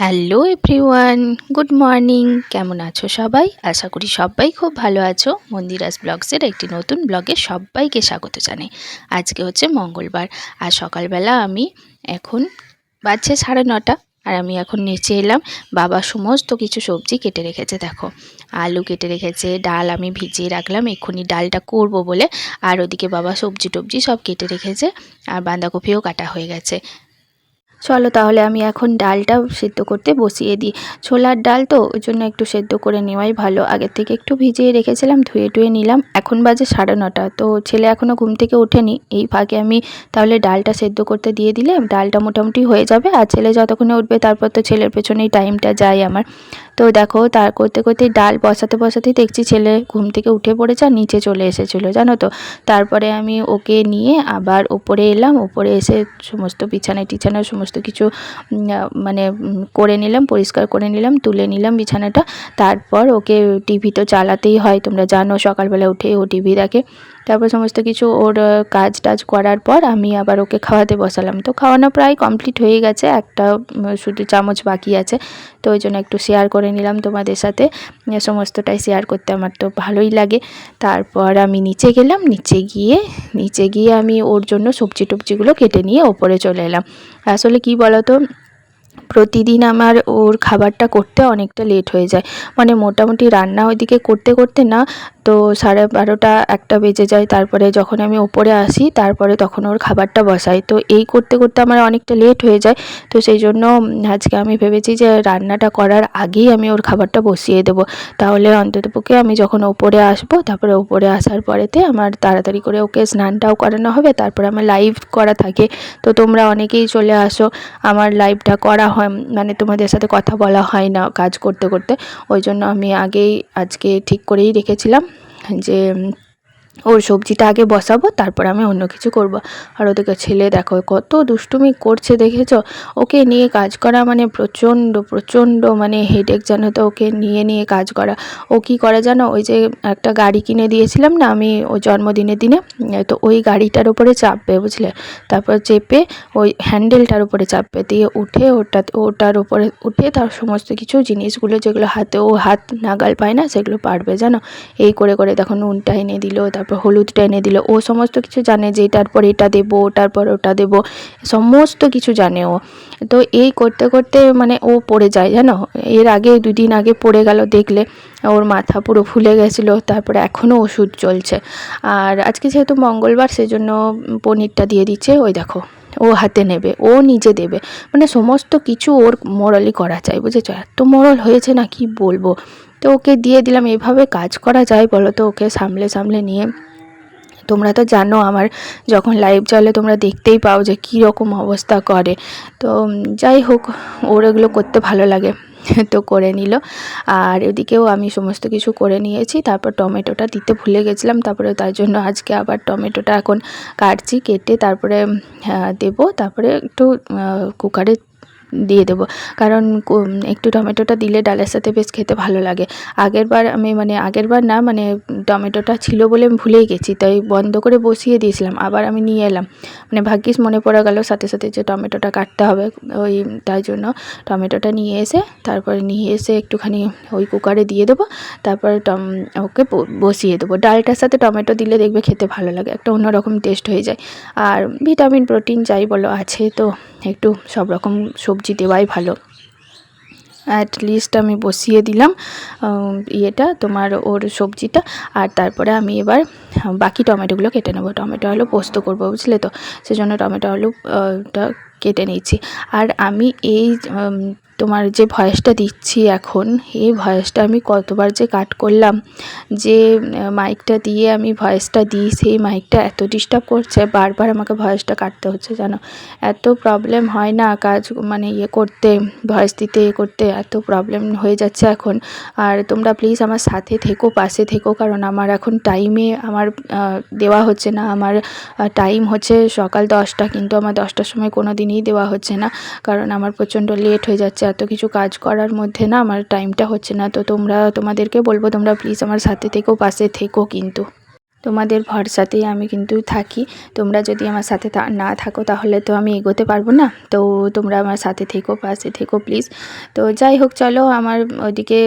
Hello everyone good morning কেমন আছো সবাই? আশা করি সবাই খুব ভালো আছো। মন্দিরাস ব্লগসের একটি নতুন ব্লগে সবাইকে স্বাগত জানাই। আজকে হচ্ছে মঙ্গলবার আর সকালবেলা আমি এখন বাজছে সাড়ে নটা আর আমি এখন নিচে এলাম। বাবা সমস্ত কিছু সবজি কেটে রেখেছে, দেখো। আলু কেটে রেখেছে, ডাল আমি ভিজিয়ে রাখলাম, এক্ষুনি ডালটা করব বলে। আর ওদিকে বাবা সবজি টবজি সব কেটে রেখেছে, আর বাঁধাকপিও কাটা হয়ে গেছে। চলো তাহলে আমি এখন ডালটা সেদ্ধ করতে বসিয়ে দিই। ছোলার ডাল তো ওই জন্য একটু সেদ্ধ করে নেওয়াই ভালো। আগের থেকে একটু ভিজিয়ে রেখেছিলাম, ধুয়ে টুয়ে নিলাম। এখন বাজে সাড়ে নটা। তো ছেলে এখনও ঘুম থেকে ওঠেনি। এই ফাঁকে আমি তাহলে ডালটা সেদ্ধ করতে দিয়ে দিলে ডালটা মোটামুটি হয়ে যাবে। আর ছেলে যতক্ষণে উঠবে তারপর তো ছেলের পেছনেই টাইমটা যায় আমার। তো দেখো তার করতে করতে ডাল বসাতে বসাতেই দেখছি ছেলে ঘুম থেকে উঠে পড়েছে আর নিচে চলে এসেছিল, জানো তো। তারপরে আমি ওকে নিয়ে আবার ওপরে এলাম। ওপরে এসে সমস্ত বিছানায় টিছানা সমস্ত কিছু মানে করে নিলাম, পরিষ্কার করে নিলাম, তুলে নিলাম বিছানাটা। তারপর ওকে টিভি তো চালাতেই হয়, তোমরা জানো, সকালবেলা উঠে ও টিভি দেখে। তারপর সমস্ত কিছু ওর কাজ টাজ করার পর আমি আবার ওকে খাওয়াতে বসালাম। তো খাওয়ানো প্রায় কমপ্লিট হয়ে গেছে, একটা শুধু চামচ বাকি আছে। তো ওই জন্য একটু শেয়ার করে নিলাম তোমাদের সাথে। সমস্তটাই শেয়ার করতে আমার তো ভালোই লাগে। তারপর আমি নিচে গেলাম, নিচে গিয়ে নিচে গিয়ে আমি ওর জন্য সবজি টবজিগুলো কেটে নিয়ে ওপরে চলে এলাম। আসলে কি বলতো প্রতিদিন আমার ওর খাবারটা করতে অনেকটা লেট হয়ে যায়। মানে মোটামুটি রান্না ওইদিকে করতে করতে না, তো সাড়ে বারোটা একটা বেজে যায়। তারপরে যখন আমি ওপরে আসি, তারপরে তখন ওর খাবারটা বসাই। তো এই করতে করতে আমার অনেকটা লেট হয়ে যায়। তো সেই জন্য আজকে আমি ভেবেছি যে রান্নাটা করার আগেই আমি ওর খাবারটা বসিয়ে দেবো। তাহলে অন্ততপক্ষে আমি যখন ওপরে আসব, তারপরে ওপরে আসার পরেতে আমার তাড়াতাড়ি করে ওকে স্নানটাও করানো হবে। তারপরে আমার লাইভ করা থাকে। তো তোমরা অনেকেই চলে আসো। আমার লাইভটা করা হয় মানে তোমাদের সাথে কথা বলা হয় না কাজ করতে করতে। ওই জন্য আমি আগেই, আজকে ঠিক করেই রেখেছিলাম যে ওর সবজিটা আগে বসাবো, তারপর আমি অন্য কিছু করব। আর ওদেরকে ছেলে দেখো কত দুষ্টুমি করছে, দেখেছ? ওকে নিয়ে কাজ করা মানে প্রচণ্ড প্রচণ্ড মানে হেডেক জানো তো ওকে নিয়ে নিয়ে কাজ করা। ও কি করে জানো? ওই যে একটা গাড়ি কিনে দিয়েছিলাম না আমি ওই জন্মদিনের দিনে, তো ওই গাড়িটার উপরে চাপবে, বুঝলে? তারপর চেপে ওই হ্যান্ডেলটার উপরে চাপবে, দিয়ে উঠে ওটা, ওটার উপরে উঠে তার সমস্ত কিছু জিনিসগুলো যেগুলো হাতে, ও হাত নাগাল পায় না, সেগুলো পারবে, জানো? এই করে করে দেখো নুনটা এনে দিল, তারপর তারপর হলুদটা এনে দিল। ও সমস্ত কিছু জানে যে এটার পর এটা দেবো, ওটার পর ওটা দেবো, সমস্ত কিছু জানে ও। তো এই করতে করতে মানে ও পড়ে যায়, জানো? এর আগে দুদিন আগে পড়ে গেল দেখলে। ওর মাথা পুরো ফুলে গেছিল, তারপরে এখনও ওষুধ চলছে। আর আজকে যেহেতু মঙ্গলবার, সেজন্য পনিরটা দিয়ে দিচ্ছে। ওই দেখো, ও হাতে নেবে, ও নিজে দেবে। মানে সমস্ত কিছু ওর মোরালি করা চাই, বুঝেছ? এত মোরাল হয়েছে না, কি বলব? তো ওকে দিয়ে দিলাম, এভাবে কাজ করা যায় বলো তো ওকে সামলে সামলে নিয়ে। তোমরা তো জানো আমার যখন লাইভ চলে, তোমরা দেখতেই পাও যে কী রকম অবস্থা করে। তো যাই হোক, ওর এগুলো করতে ভালো লাগে, তো করে নিল। আর এদিকেও আমি সমস্ত কিছু করে নিয়েছি, তারপর টমেটোটা দিতে ভুলে গেছিলাম, তারপরে তার জন্য আজকে আবার টমেটোটা এখন কাটছি, কেটে তারপরে দেবো, তারপরে একটু কুকারে দিয়ে দেবো। কারণ একটু টমেটোটা দিলে ডালের সাথে বেশ খেতে ভালো লাগে। আগের বার আমি মানে আগের বার না মানে টমেটোটা ছিল বলে আমি ভুলেই গেছি, তাই বন্ধ করে বসিয়ে দিয়েছিলাম, আবার আমি নিয়ে এলাম। মানে ভাগ্যিস মনে পড়ে গেল, সাথে সাথে যে টমেটোটা কাটতে হবে, ওই তাই জন্য টমেটোটা নিয়ে এসে, তারপরে নিয়ে এসে একটুখানি ওই কুকারে দিয়ে দেবো, তারপরে টম, ওকে বসিয়ে দেবো। ডালটার সাথে টমেটো দিলে দেখবে খেতে ভালো লাগে, একটা অন্যরকম টেস্ট হয়ে যায়। আর ভিটামিন, প্রোটিন যাই বলো আছে তো, একটু সব রকম সবজি দেওয়াই ভালো। অ্যাটলিস্ট আমি বসিয়ে দিলাম ইয়েটা, তোমার ওর সবজিটা। আর তারপরে আমি এবার বাকি টমেটোগুলো কেটে নেব। টমেটো আলু পোস্ত করব, বুঝলে তো? সেজন্য টমেটো আলুটা কেটে নিয়েছি। আর আমি এই তোমার যে ভয়েসটা দিচ্ছি এখন, এই ভয়েসটা আমি কতবার যে কাট করলাম, যে মাইকটা দিয়ে আমি ভয়েসটা দিই, সেই মাইকটা এত ডিস্টার্ব করছে, বারবার আমাকে ভয়েসটা কাটতে হচ্ছে জানো। এত প্রবলেম হয় না কাজ মানে ইয়ে করতে, ভয়েস দিতে ইয়ে করতে, এত প্রবলেম হয়ে যাচ্ছে এখন। আর তোমরা প্লিজ আমার সাথে থেকো, পাশে থেকো, কারণ আমার এখন টাইমে আমার দেওয়া হচ্ছে না। আমার টাইম হচ্ছে সকাল দশটা, কিন্তু আমার দশটার সময় কোনো দিনই দেওয়া হচ্ছে না, কারণ আমার প্রচণ্ড লেট হয়ে যাচ্ছে। এত কিছু কাজ করার মধ্যে না আমার টাইমটা হচ্ছে না। তো তোমরা, তোমাদেরকে বলব তোমরা প্লিজ আমার সাথে থেকো, পাশে থেকো কিন্তু। তোমাদের ভরসাতেই আমি কিন্তু থাকি। তোমরা যদি আমার সাথে না থাকো তাহলে তো আমি এগোতে পারব না। তো তোমরা আমার সাথে থেকো, পাশে থেকো প্লিজ তো যাই হোক, চলো আমার ওদিকে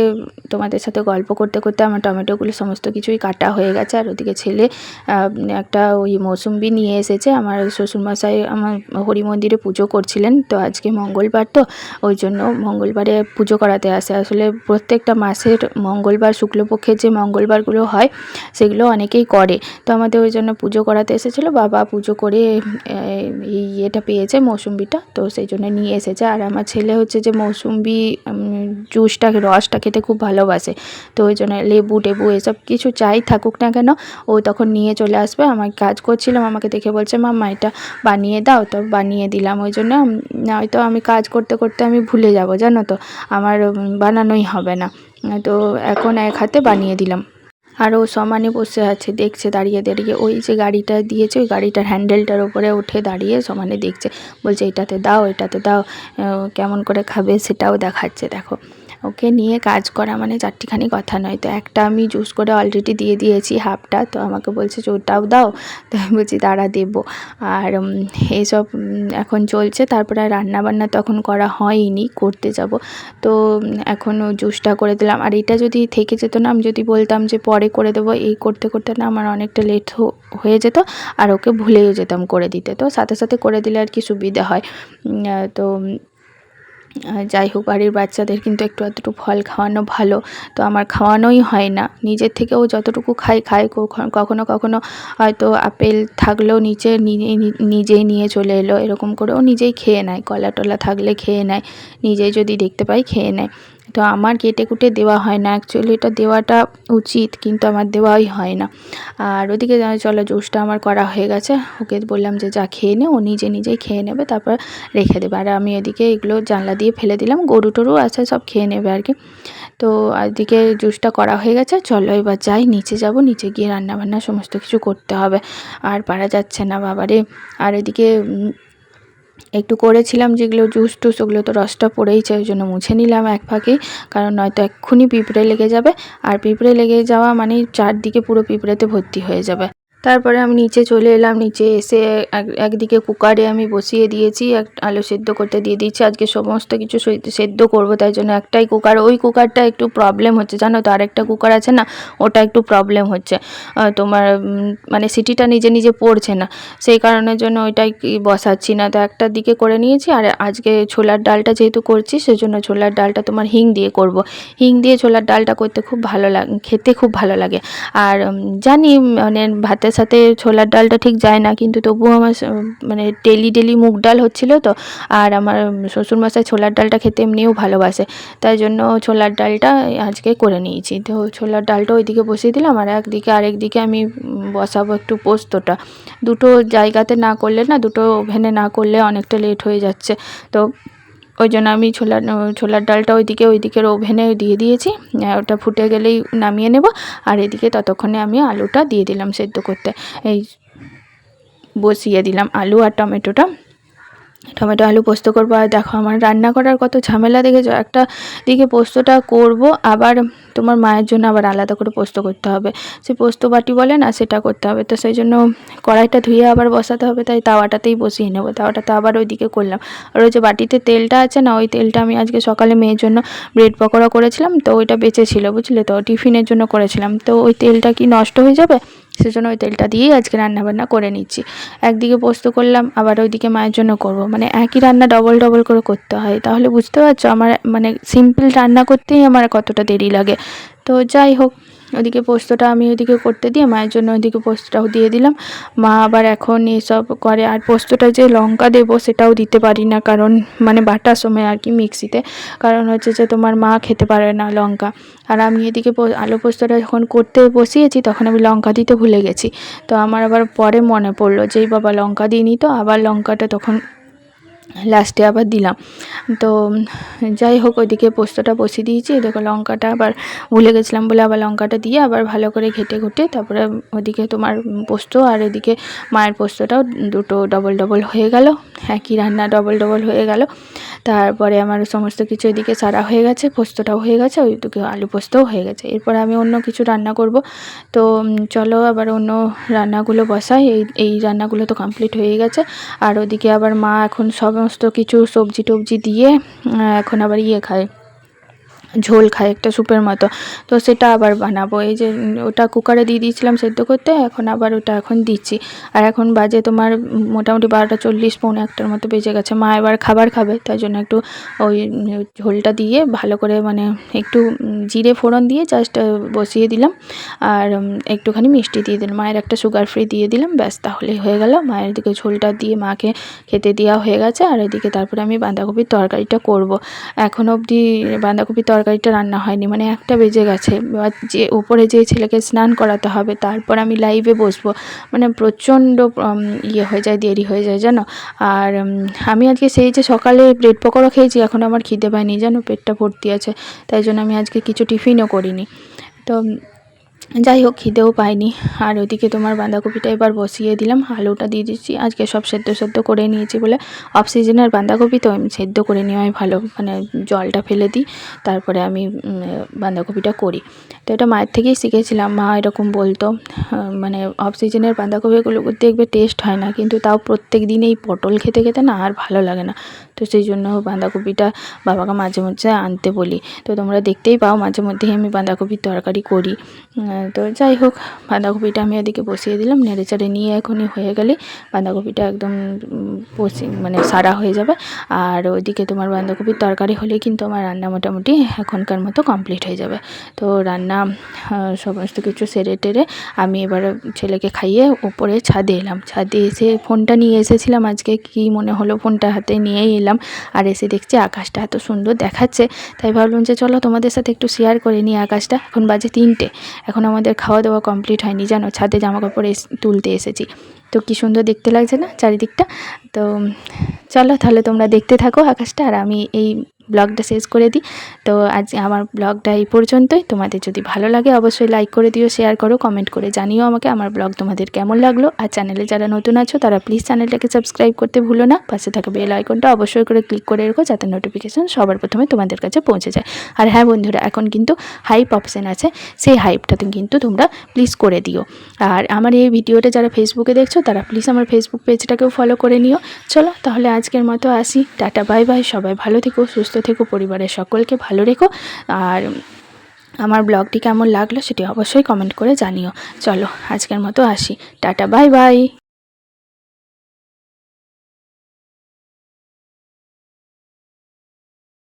তোমাদের সাথে গল্প করতে করতে আমার টমেটোগুলো সমস্ত কিছুই কাটা হয়ে গেছে। আর ওদিকে ছেলে একটা ওই মৌসুম্বি নিয়ে এসেছে। আমার শ্বশুরমশাই আমার হরি মন্দিরে পুজো করছিলেন। তো আজকে মঙ্গলবার তো, ওই জন্য মঙ্গলবারে পুজো করাতে আসে। আসলে প্রত্যেকটা মাসের মঙ্গলবার, শুক্লপক্ষের যে মঙ্গলবারগুলো হয়, সেগুলো অনেকেই করে। তো আমাদের ওই জন্য পুজো করাতে এসেছিল। বাবা পুজো করে এই ইয়েটা পেয়েছে মৌসুম্বিটা। তো সেই জন্য নিয়ে এসেছে। আর আমার ছেলে হচ্ছে যে মৌসুম্বি জুসটা, রসটা খেতে খুব ভালোবাসে। তো ওই জন্য লেবু টেবু এসব কিছু চাই থাকুক না কেন, ও তখন নিয়ে চলে আসবে। আমার কাজ করছিলাম আমাকে দেখে বলছে, মাম্মা, এটা বানিয়ে দাও। তো বানিয়ে দিলাম ওই জন্য। নয়তো আমি কাজ করতে করতে আমি ভুলে যাব, জানো তো? আমার বানানোই হবে না। তো এখন এক হাতে বানিয়ে দিলাম। আর ও সমানে বসে আছে, দেখছে, দাঁড়িয়ে দাঁড়িয়ে। ওই যে গাড়িটা দিয়েছে, ওই গাড়িটার হ্যান্ডেলটার ওপরে উঠে দাঁড়িয়ে সমানে দেখছে। বলছে, এটাতে দাও এটাতে দাও কেমন করে খাবে সেটাও দেখাচ্ছে। দেখো ওকে নিয়ে কাজ করা মানে চারটিখানি কথা নয়। তো একটা আমি জুস করে অলরেডি দিয়ে দিয়েছি হাফটা তো আমাকে বলছে যে ওটাও দাও? তো আমি বলছি দাঁড়া দেবো। আর উম, এইসব এখন চলছে। তারপরে আর রান্না বান্না তখন করা হয়নি করতে যাব। তো এখন জুসটা করে দিলাম। আর এটা যদি থেকে যেত না আমি যদি বলতাম যে পরে করে দেবো এই করতে করতে না আমার অনেকটা লেট হয়ে যেত। আর ওকে ভুলেও যেতাম করে দিতে। তো সাথে সাথে করে দিলে আর কি সুবিধা হয়। তো যাই হোক, বাড়ির বাচ্চাদের কিন্তু একটু এতটুকু ফল খাওয়ানো ভালো। তো আমার খাওয়ানোই হয় না। নিজের থেকেও যতটুকু খাই খাই কখ- কখনো কখনো হয়তো আপেল থাকলেও নিচে নিজেই নিয়ে চলে এলো। এরকম করেও নিজেই খেয়ে নেয়। কলা টলা থাকলে খেয়ে নেয়। নিজেই যদি দেখতে পাই, খেয়ে নেয়। তো আমার কেটে কুটে দেওয়া হয় না। অ্যাকচুয়ালি এটা দেওয়াটা উচিত, কিন্তু আমার দেওয়াই হয় না। আর ওদিকে চলো জুসটা আমার করা হয়ে গেছে। ওকে বললাম যে, যা খেয়ে নে। ও নিজে নিজেই খেয়ে নেবে, তারপর রেখে দেবে। আর আমি এদিকে এগুলো জানলা দিয়ে ফেলে দিলাম। গরু টরু আছে, সব খেয়ে নেবে আর কি। তো এদিকে জুসটা করা হয়ে গেছে। চলো এবার যাই। নিচে যাব। নিচে গিয়ে রান্না বান্না সমস্ত কিছু করতে হবে। আর পারা যাচ্ছে না বাবারে। আর এদিকে একটু করেছিলাম যেগুলো জুস টুস, ওগুলো তো রসটা পড়েইছে, ওই জন্য মুছে নিলাম এক ফাঁকেই কারণ নয়তো এক্ষুনি পিঁপড়ে লেগে যাবে, আর পিঁপড়ে লেগে যাওয়া মানে চারদিকে পুরো পিঁপড়েতে ভর্তি হয়ে যাবে। তারপরে আমি নিচে চলে এলাম, নিচে এসে এক- একদিকে কুকারে আমি বসিয়ে দিয়েছি, এক আলু সেদ্ধ করতে দিয়ে দিচ্ছি আজকে সমস্ত কিছু সেদ্ধ করব, তাই জন্য একটাই কুকার। ওই কুকারটা একটু প্রবলেম হচ্ছে, জানো তো আরেকটা কুকার আছে না, ওটা একটু প্রবলেম হচ্ছে। তোমার মানে সিটিটা নিজে নিজে পড়ছে না, সেই কারণের জন্য ওইটাই বসাচ্ছি না। তো একটা দিকে করে নিয়েছি, আর আজকে ছোলার ডালটা যেহেতু করছি, সেজন্য ছোলার ডালটা তোমার হিং দিয়ে করব। হিং দিয়ে ছোলার ডালটা করতে খুব ভালো লাগে, খেতে খুব ভালো লাগে। আর জানি মানে ভাতের সাথে ছোলার ডালটা ঠিক যায় না, কিন্তু তবুও আমার মানে ডেলি ডেলি মুগ ডাল হচ্ছিল তো, আর আমার শ্বশুরমশাই ছোলার ডালটা খেতে এমনিও ভালোবাসে, তাই জন্য ছোলার ডালটা আজকে করে নিয়েছি। তো ছোলার ডালটা ওইদিকে বসিয়ে দিলাম, আর একদিকে আরেকদিকে আমি বসাবো একটু পোস্তটা। দুটো জায়গাতে না করলে না, দুটো ওভেনে না করলে অনেকটা লেট হয়ে যাচ্ছে। তো ওই জন্য আমি ছোলার ছোলার ডালটা ওইদিকে, ওইদিকের ওভেনে দিয়ে দিয়েছি। ওটা ফুটে গেলেই নামিয়ে নেব। আর এদিকে ততক্ষণে আমি আলুটা দিয়ে দিলাম সেদ্ধ করতে। এই বসিয়ে দিলাম আলু আর টমেটোটা। টমেটো আলু পোস্ত করব। আর দেখো আমার রান্না করার কত ঝামেলা দেখেছ? একটা দিকে পোস্তটা করব, আবার তোমার মায়ের জন্য আবার আলাদা করে পোস্ত করতে হবে। সে পোস্ত বাটি বলে না, সেটা করতে হবে। তো সেই জন্য কড়াইটা ধুয়ে আবার বসাতে হবে, তাই তাওয়াটাতেই বসিয়ে নেব। তাওয়াটাতে আবার ওইদিকে করলাম। আর ওই যে বাটিতে তেলটা আছে না, ওই তেলটা আমি আজকে সকালে মেয়ের জন্য ব্রেড পকোড়া করেছিলাম, তো ওইটা বেঁচে ছিল, বুঝলে তো, টিফিনের জন্য করেছিলাম। তো ওই তেলটা কি নষ্ট হয়ে যাবে? সেজন্য ওই তেলটা দিয়েই আজকে রান্নাবান্না করে নিচ্ছি। একদিকে পোস্ত করলাম, আবার ওইদিকে মায়ের জন্য করব। মানে একই রান্না ডবল ডবল করে করতে হয়, তাহলে বুঝতে পারছ? আমার মানে সিম্পল রান্না করতেই আমার কতটা দেরি লাগে। তো যাই হোক, ওদিকে পোস্তটা আমি ওদিকে করতে দিয়ে মায়ের জন্য ওইদিকে পোস্তটাও দিয়ে দিলাম। মা আবার এখন এসব করে। আর পোস্তটা যে লঙ্কা দেবো সেটাও দিতে পারি না, কারণ মানে বাটার সময় আর কি মিক্সিতে। কারণ হচ্ছে যে তোমার মা খেতে পারে না লঙ্কা। আর আমি এদিকে আলু পোস্তটা যখন করতে বসিয়েছি, তখন আমি লঙ্কা দিতে ভুলে গেছি। তো আমার আবার পরে মনে পড়ল যেই বাবা লঙ্কা দিইনি তো। আবার লঙ্কাটা তখন লাস্টে আবার দিলাম। তো যাই হোক, ওইদিকে পোস্তটা বসিয়ে দিয়েছি। দেখো লঙ্কাটা আবার ভুলে গেছিলাম বলে আবার লঙ্কাটা দিয়ে আবার ভালো করে ঘেটে ঘুটে তারপরে ওদিকে তোমার পোস্ত আর এদিকে মায়ের পোস্তটাও দুটো ডবল ডবল হয়ে গেল। একই রান্না ডবল ডবল হয়ে গেল। তারপরে আমার সমস্ত কিছু এদিকে সারা হয়ে গেছে, পোস্তটাও হয়ে গেছে ওই ওইদিকে আলু পোস্তও হয়ে গেছে। এরপরে আমি অন্য কিছু রান্না করব। তো চলো আবার অন্য রান্নাগুলো বসাই। এই এই রান্নাগুলো তো কমপ্লিট হয়ে গেছে। আর ওদিকে আবার মা এখন সমস্ত কিছু সবজি টবজি দিয়ে এখন আবার ইয়ে খায়। ঝোল খায় একটা স্যুপের মতো। তো সেটা আবার বানাবো। এই যে ওটা কুকারে দিয়ে দিয়েছিলাম সেদ্ধ করতে, এখন আবার ওটা এখন দিচ্ছি। আর এখন বাজে তোমার মোটামুটি বারোটা চল্লিশ, পৌনে একটার মতো বেজে গেছে। মা এবার খাবার খাবে, তাই জন্য একটু ওই ঝোলটা দিয়ে ভালো করে মানে একটু জিরে ফোড়ন দিয়ে জাস্ট বসিয়ে দিলাম। আর একটুখানি মিষ্টি দিয়ে দিলাম। মায়ের একটা সুগার ফ্রি দিয়ে দিলাম, ব্যাস তাহলেই হয়ে গেল। মায়ের দিকে ঝোলটা দিয়ে মাকে খেতে দেওয়া হয়ে গেছে। আর এদিকে তারপরে আমি বাঁধাকপির তরকারিটা করব। এখন অবধি বাঁধাকপির তরকারিটা রান্না হয়নি মানে একটা বেজে গেছে। এবার যে ওপরে যে ছেলেকে স্নান করাতে হবে, তারপর আমি লাইভে বসবো। মানে প্রচণ্ড ইয়ে হয়ে যায়, দেরি হয়ে যায়, জানো? আর আমি আজকে সেই যে সকালে ব্রেড পকোড়া খেয়েছি, এখন আমার খিদে পায়নি, জানো? পেটটা ভর্তি আছে, তাই জন্য আমি আজকে কিছু টিফিনও করিনি। তো যাই হোক খিদেও পাইনি। আর ওদিকে তোমার বাঁধাকপিটা এবার বসিয়ে দিলাম। আলুটা দিয়ে দিচ্ছি। আজকে সব সেদ্ধ সেদ্ধ করে নিয়েছি বলে অফ সিজনের বাঁধাকপি, তো আমি সেদ্ধ করে নেওয়াই ভালো। মানে জলটা ফেলে দিই। তারপরে আমি বাঁধাকপিটা করি। তো এটা মায়ের থেকেই শিখেছিলাম, মা এরকম বলতো মানে অফ সিজনের বাঁধাকপিগুলো দেখবে টেস্ট হয় না, কিন্তু তাও প্রত্যেক দিন এই পটল খেতে খেতে না আর ভালো লাগে না। তো সেই জন্য বাঁধাকপিটা বাবাকে মাঝে মাঝে আনতে বলি। তো তোমরা দেখতেই পাও, মাঝে মধ্যেই আমি বাঁধাকপির তরকারি করি। তো যাই হোক, বাঁধাকপিটা আমি এদিকে বসিয়ে দিলাম, নেড়ে নিয়ে এখনই হয়ে গেলে বাঁধাকপিটা একদম বসি মানে সারা হয়ে যাবে। আর ওইদিকে তোমার বাঁধাকপির তরকারি হলেই কিন্তু আমার রান্না মোটামুটি এখনকার মতো কমপ্লিট হয়ে যাবে। তো রান্না আহ, সমস্ত কিছু সেরে টেরে আমি এবার ছেলেকে খাইয়ে ওপরে ছাদে এলাম। ছাদে এসে ফোনটা নিয়ে এসেছিলাম আজকে কি মনে হলো ফোনটা হাতে নিয়েই এলাম। আর এসে দেখছি আকাশটা এত সুন্দর দেখাচ্ছে তাই ভাবলাম যে চলো তোমাদের সাথে একটু শেয়ার করে নিই আকাশটা। এখন বাজে তিনটে এখন আমাদের খাওয়া দাওয়া কমপ্লিট হয়নি জানো? ছাদে জামা কাপড় এস- তুলতে এসেছি। তো কি সুন্দর দেখতে লাগছে না চারিদিকটা? তো চলো তাহলে তোমরা দেখতে থাকো আকাশটা আর আমি এই ব্লগটা শেষ করে দিই। তো আজ আমার ব্লগটা এই পর্যন্তই। তোমাদের যদি ভালো লাগে অবশ্যই লাইক করে দিও শেয়ার করো কমেন্ট করে জানিও আমাকে আমার ব্লগ তোমাদের কেমন লাগল। আর চ্যানেলে যারা নতুন আছো, তারা প্লিজ চ্যানেলটাকে সাবস্ক্রাইব করতে ভুলো না। পাশে থাকা বেল আইকনটা অবশ্যই করে ক্লিক করে রেখো, যাতে নোটিফিকেশান সবার প্রথমে তোমাদের কাছে পৌঁছে যায়। আর হ্যাঁ বন্ধুরা, এখন কিন্তু হাইপ অপশান আছে। সেই হাইপটাতে কিন্তু তোমরা প্লিজ করে দিও। আর আমার এই ভিডিওটা যারা ফেসবুকে দেখছ, তারা প্লিজ আমার ফেসবুক পেজটাকেও ফলো করে নিও। চলো তাহলে আজকের মতো আসি। টাটা বাই বাই সবাই ভালো থেকো, সুস্থ থেকো, পরিবারের সকলকে ভালো রেখো। আর আমার ব্লগটি কেমন লাগল সেটি অবশ্যই কমেন্ট করে জানিও। চলো, আজকের মতো আসি। Ta ta, bye bye.